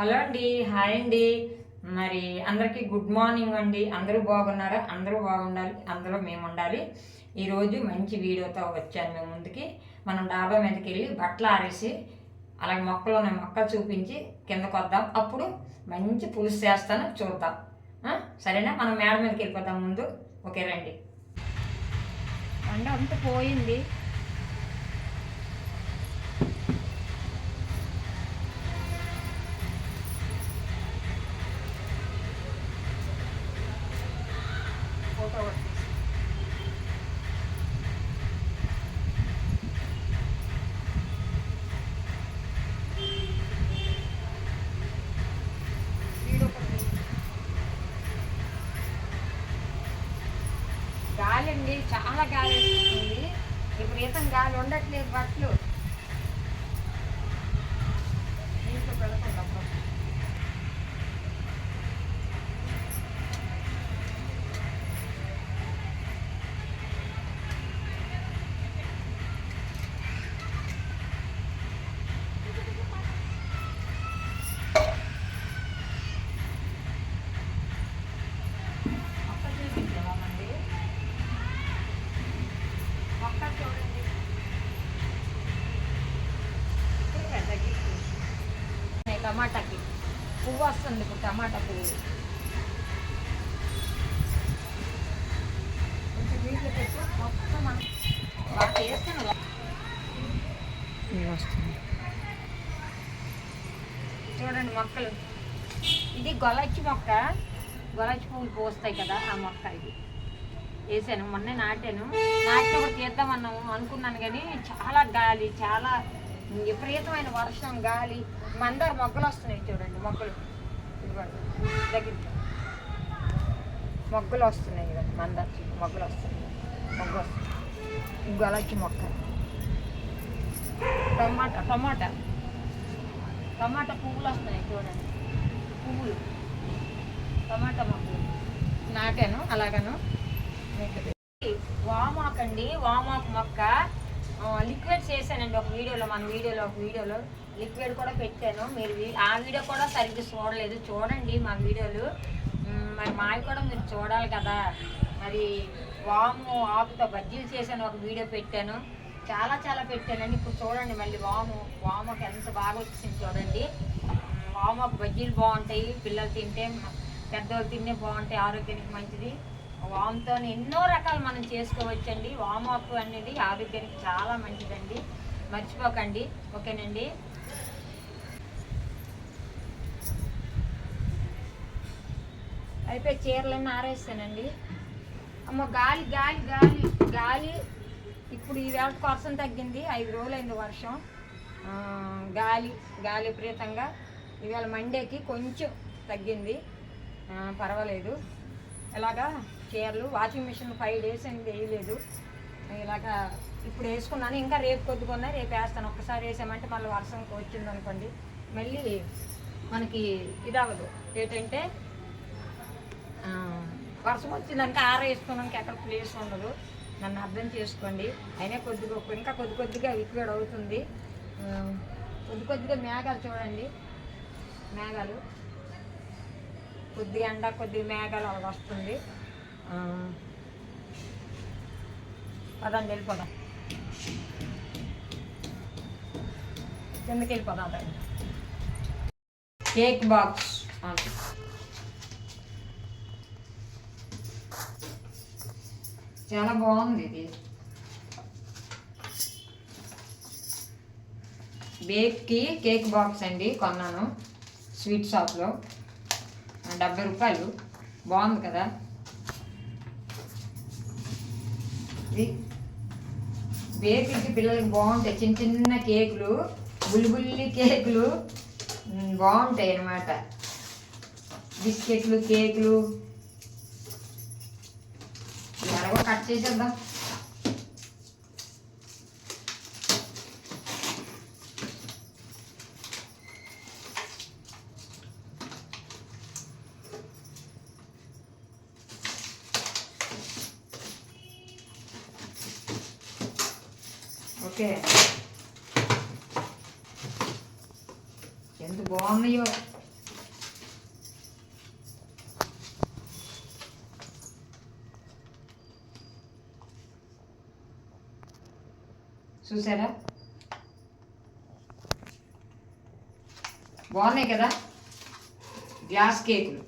Hello అండి hi అండి. మరి అందరికీ గుడ్ మార్నింగ్ అండి. అందరూ బాగున్నారా? అందరూ బాగుండాలి. అందరూ మేము ఉండాలి. ఈరోజు మంచి వీడియోతో వచ్చాను మేము ముందుకి. మనం డాబా మీదకి వెళ్ళి బట్టలు ఆరేసి అలాగే మొక్కలు ఉన్న మొక్కలు చూపించి కిందకు వద్దాం. అప్పుడు మంచి పులుసు చేస్తాను చూద్దాం. సరేనా? మనం మేడ మీదకి వెళ్ళిపోదాం ముందు. ఓకే రండి. వంట అంతా పోయింది ఫోటో ఒకటి తీసి. వీడియో ఒకటి తీసి. గాలి అండి చాలా గాలి వస్తుంది విపరీతం గాలి ఉండట్లేదు బట్టలు దీంట్లో పెడకుండా అప్పుడు. మొక్క చూపించవామండి మొక్క చూడండి ఇక్కడ పెద్ద గిఫ్ట్. ఈ టమాటాకి పువ్వు వస్తుంది ఇప్పుడు టమాటా పువ్వు కొంచెం నీళ్ళు పెట్టి మొత్తం మనం బాగా చేస్తాను వస్తుంది చూడండి మొక్కలు. ఇది గొలచ్చి మొక్క. గొలచ్చి పువ్వులు పోస్తాయి కదా ఆ మొక్క ఇది. వేసాను మొన్నే నాటాను. నాటినప్పుడు తీద్దామన్నాము అనుకున్నాను కానీ చాలా గాలి చాలా విపరీతమైన వర్షం గాలి. మందార మొగ్గలు వస్తున్నాయి చూడండి మొగ్గలు. దగ్గర మొగ్గలు వస్తున్నాయి కదా మందార మొగ్గలు వస్తున్నాయి. మొగ్గ వస్తుంది గొలచ్చి మొక్క. టమాటా టమాటా. టమాటా పువ్వులు వస్తున్నాయి చూడండి. పువ్వులు. టమాటా మొక్కలు నాటాను అలాగను. వామాక్ అండి వామాక్ మొక్క. లిక్విడ్ చేశానండి ఒక వీడియోలో మన వీడియోలో ఒక వీడియోలో. లిక్విడ్ కూడా పెట్టాను. మీరు ఆ వీడియో కూడా సరిగ్గా చూడలేదు. చూడండి మా వీడియోలు. మరి మావి కూడా మీరు చూడాలి కదా. మరి వాము ఆకుతో బజ్జీలు చేశాను ఒక వీడియో పెట్టాను. చాలా చాలా పెట్టానండి. ఇప్పుడు చూడండి మళ్ళీ వాము వామకు ఎంత బాగా వచ్చింది చూడండి. వామకు బజ్జీలు బాగుంటాయి పిల్లలు తింటే మ- పెద్దవాళ్ళు తింటే బాగుంటాయి ఆరోగ్యానికి మంచిది. వాముతో ఎన్నో రకాలు మనం చేసుకోవచ్చండి. వామాకు అనేది ఆరోగ్యానికి చాలా మంచిదండి. మర్చిపోకండి. ఓకేనండి? అయిపోయి చీరలన్నీ ఆరేస్తానండి. అమ్మ గాలి గాలి గాలి గాలి. ఇప్పుడు ఈ వర్షం తగ్గింది ఐదు రోజులైంది వర్షం. గాలి గాలి విపరీతంగా. ఇవాళ మండేకి కొంచెం తగ్గింది. పర్వాలేదు. ఇలాగా చీరలు వాషింగ్ మిషన్ ఫైవ్ డేస్ అయింది వేయలేదు. ఇలాగా ఇప్పుడు వేసుకున్నాను. ఇంకా రేపు కొద్దిగా రేపు వేస్తాను. ఒక్కసారి వేసామంటే మళ్ళీ వర్షం వచ్చింది అనుకోండి మళ్ళీ మనకి ఇది అవ్వదు ఏంటంటే వర్షం వచ్చిందంటే ఆర ఎక్కడ ప్లేస్ ఉండదు. నన్ను అర్థం చేసుకోండి. అయినా కొద్దిగా ఇంకా కొద్ది కొద్దిగా లిక్విడ్ అవుతుంది. కొద్ది కొద్దిగా మేఘాలు చూడండి. మేఘాలు. కొద్దిగా ఎండ కొద్దిగా మేఘాలు అలా వస్తుంది. పదండి వెళ్ళిపోదాం. కిందకి వెళ్ళిపోదాం కేక్ బాక్స్. చాలా బాగుంది ఇది. బేక్కి కేక్ బాక్స్ అండి కొన్నాను స్వీట్ షాప్లో. డెబ్బై రూపాయలు. బాగుంది కదా? ఇది బేకరీకి పిల్లలకి బాగుంటాయి. చిన్న చిన్న కేకులు బుల్లిబుల్లి కేకులు. బాగుంటాయి అన్నమాట. బిస్కెట్లు కేకులు. ఎలాగో కట్ చేసేద్దాం ఓకే ఎంత బాగున్నాయో చూసారా? బాగున్నాయి కదా? గ్లాస్ కేకులు.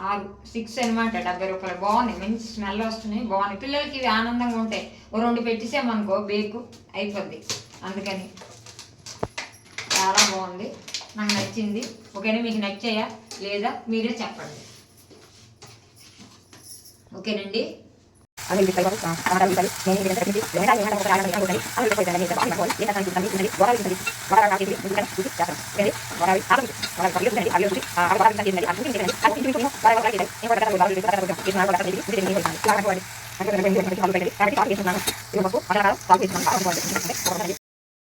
ఆరు సిక్స్ అనమాట డెబ్బై రూపాయలు. బాగున్నాయి మంచి స్మెల్ వస్తున్నాయి బాగున్నాయి. పిల్లలకి ఇవి ఆనందంగా ఉంటాయి. ఓ రెండు పెట్టేసామనుకో బేకు అయిపోద్ది. అందుకని చాలా బాగుంది. నాకు నచ్చింది. ఓకేనా? మీకు నచ్చాయా? లేదా మీరే చెప్పండి. ఓకేనండి? అది ఇది సైబర్ టమాటా ఇది నేను ఇది ఒక నేను నాకు ఇది చేస్తాను అవి చూసి ఆ అది ఇది నేను ఇది ఇది నాకు ఇది ఇది ఇలా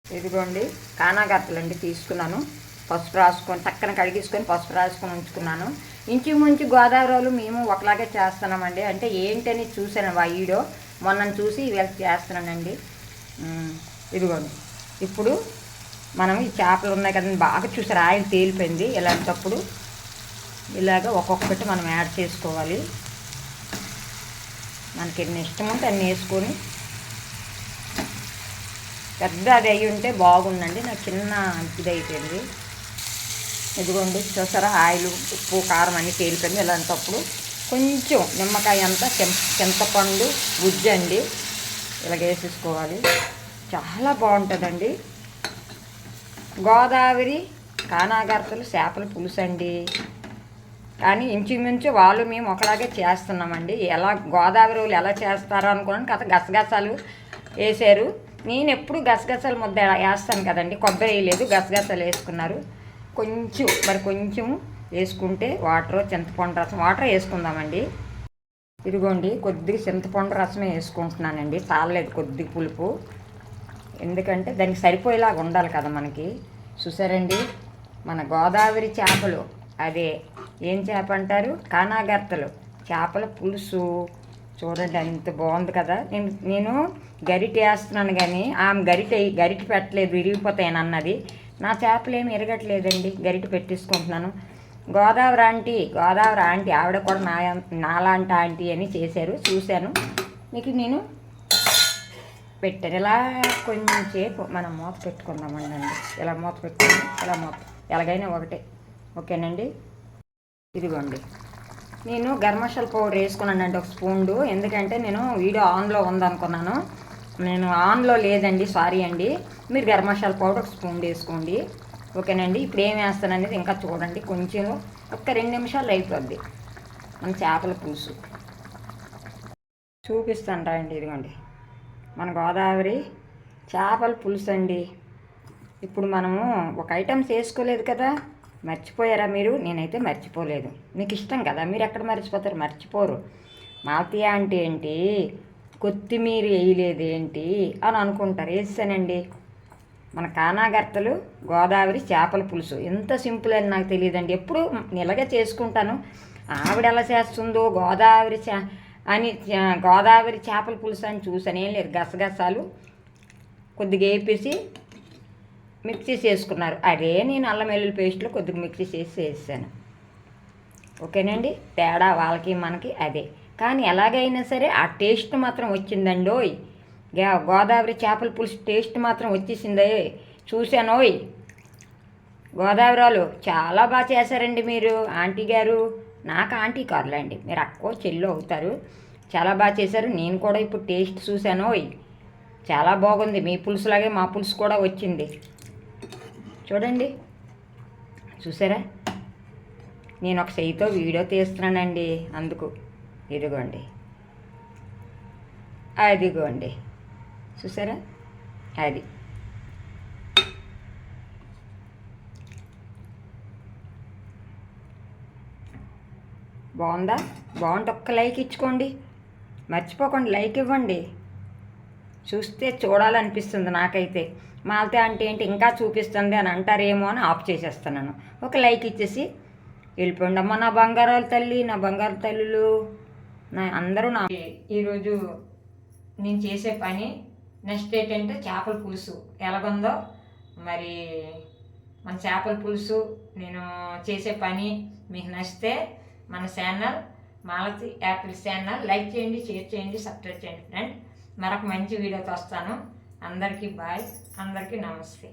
ఇదిగోండి కానాగత్తలండి తీసుకున్నాను పసుపు రాసుకొని చక్కన కడిగేసుకొని పసుపు రాసుకొని ఉంచుకున్నాను. ఇంచుమించు గోదావరిలో మేము ఒకలాగే చేస్తున్నామండి. అంటే ఏంటని చూసాను ఆ వీడియో. మొన్న చూసి ఇవాళ చేస్తున్నానండి. ఇదిగోండి. ఇప్పుడు మనం ఈ చేపలు ఉన్నాయి కదండి బాగా చూసారు? ఆయిల్ తేలిపోయింది. ఇలాంటప్పుడు ఇలాగ ఒక్కొక్కటి మనం యాడ్ చేసుకోవాలి. మనకి ఎన్ని ఇష్టం ఉంటే అన్ని వేసుకొని పెద్ద అది అయి ఉంటే బాగుందండి. నాకు చిన్న ఇది అయిపోయింది ఇదిగోండి చూసారా? ఆయిల్ ఉప్పు కారం అన్నీ తేలిపోయింది. ఇలాంటప్పుడు కొంచెం నిమ్మకాయ అంతా చింత చింతపండు గుజ్జు అండి. ఇలాగ వేసేసుకోవాలి. చాలా బాగుంటుందండి. గోదావరి కానాగర్తలు చేపల పులుసు అండి. కానీ ఇంచుమించు వాళ్ళు మేము ఒకలాగే చేస్తున్నామండి. ఎలా గోదావరి వాళ్ళు ఎలా చేస్తారో అనుకున్నాను కథ గసగసాలు వేసారు నేను ఎప్పుడు గసగసాలు ముద్ద వేస్తాను కదండి. కొబ్బరి వేయలేదు గసగసాలు వేసుకున్నారు. కొంచెం మరి కొంచెం వేసుకుంటే వాటర్ చింతపండు రసం వాటర్ వేసుకుందామండి. ఇదిగోండి కొద్దిగా చింతపండు రసమే వేసుకుంటున్నానండి. చాలలేదు కొద్ది పులుపు. ఎందుకంటే దానికి సరిపోయేలాగా ఉండాలి కదా మనకి. చూసారండి మన గోదావరి చేపలు. అదే ఏం చేప అంటారు? కానాగర్తలు. చేపల పులుసు. చూడండి ఎంత బాగుంది కదా. నేను నేను గరిటె వేస్తున్నాను కానీ ఆమె గరిటె గరిటె పెట్టలేదు విరిగిపోతాయని అన్నది. నా చేపలు ఏమి ఎరగట్లేదండి గరిటె పెట్టేసుకుంటున్నాను. గోదావరి ఆంటీ గోదావరి ఆంటీ ఆవిడ కూడా నా నాలాంటి ఆంటీ అని చేశారు చూశాను. మీకు నేను పెట్టాను. ఇలా కొంచెం సేపు మనం మూత పెట్టుకుందామండి. అండి ఇలా మూత పెట్టుకుందాం ఇలా మూత ఎలాగైనా ఒకటే. ఓకేనండి? ఇదిగోండి. నేను గర్మషల్ పౌడర్ వేసుకున్నానండి ఒక స్పూన్డు ఎందుకంటే నేను వీడియో ఆన్లో ఉందనుకున్నాను. నేను ఆన్లో లేదండి సారీ అండి. మీరు గరం మసాలా పౌడర్ ఒక స్పూన్ వేసుకోండి. ఓకేనండి? ఇప్పుడు ఏం వేస్తాను అనేది ఇంకా చూడండి. కొంచెం ఒక్క రెండు నిమిషాలు అయిపోద్ది. మన చేపల పులుసు. చూపిస్తాను అండి ఇదిగోండి. మన గోదావరి చేపల పులుసు అండి. ఇప్పుడు మనము ఒక ఐటమ్స్ వేసుకోలేదు కదా. మర్చిపోయారా మీరు? నేనైతే మర్చిపోలేదు. మీకు ఇష్టం కదా? మీరు ఎక్కడ మర్చిపోతారు? మర్చిపోరు. మాతయ్య అంటే ఏంటి? కొత్తిమీర వేయలేదు ఏంటి అని అనుకుంటారు. వేసానండి మన కానాగర్తలు గోదావరి చేపల పులుసు ఎంత సింపుల్ అని నాకు తెలియదండి. ఎప్పుడు నిలగా చేసుకుంటాను. ఆవిడ ఎలా చేస్తుందో గోదావరి చే అని గోదావరి చేపల పులుసు అని చూసానేం. లేదు గసగసాలు కొద్దిగా వేపేసి మిక్సీ చేసుకున్నారు అదే నేను అల్లం వెల్లుల్లి పేస్ట్లో కొద్దిగా మిక్సీ చేసి వేసాను. ఓకేనండి? తేడా వాళ్ళకి మనకి అదే. కానీ ఎలాగైనా సరే ఆ టేస్ట్ మాత్రం వచ్చిందండోయ్. గోదావరి చేపల పులుసు టేస్ట్ మాత్రం వచ్చేసిందే. చూశానోయ్ గోదావరి వాళ్ళు చాలా బాగా చేశారండి మీరు ఆంటీ గారు. నాకు ఆంటీ కాదులేండి మీరు అక్కో చెల్లు అవుతారు. చాలా బాగా చేశారు నేను కూడా ఇప్పుడు టేస్ట్ చూశాను చాలా బాగుంది మీ పులుసులాగే మా పులుసు కూడా వచ్చింది. చూడండి. చూసారా? నేను ఒక చెయ్యితో వీడియో తీస్తున్నానండి అందుకు. ఇదిగోండి. అదిగోండి. చూసారా? అది. బాగుందా? బాగుంటే ఒక్క లైక్ ఇచ్చుకోండి. మర్చిపోకండి లైక్ ఇవ్వండి. చూస్తే చూడాలనిపిస్తుంది నాకైతే. మాల్తే అంటే ఏంటి? ఇంకా చూపిస్తుంది అని అంటారేమో అని ఆఫ్ చేసేస్తున్నాను. ఒక లైక్ ఇచ్చేసి వెళ్ళిపోండి అమ్మ నా బంగారాల తల్లి నా బంగారు తల్లులు. నా అందరూ నా ఈరోజు నేను చేసే పని నెక్స్ట్ ఏంటంటే చేపల పులుసు. ఎలాగుందో మరి మన చేపల పులుసు నేను చేసే పని మీకు నచ్చితే మన channel Malathi apple channel like చేయండి షేర్ చేయండి సబ్స్క్రైబ్ చేయండి ఫ్రెండ్ మరొక మంచి వీడియోతో వస్తాను. అందరికీ బాయ్ అందరికీ నమస్తే.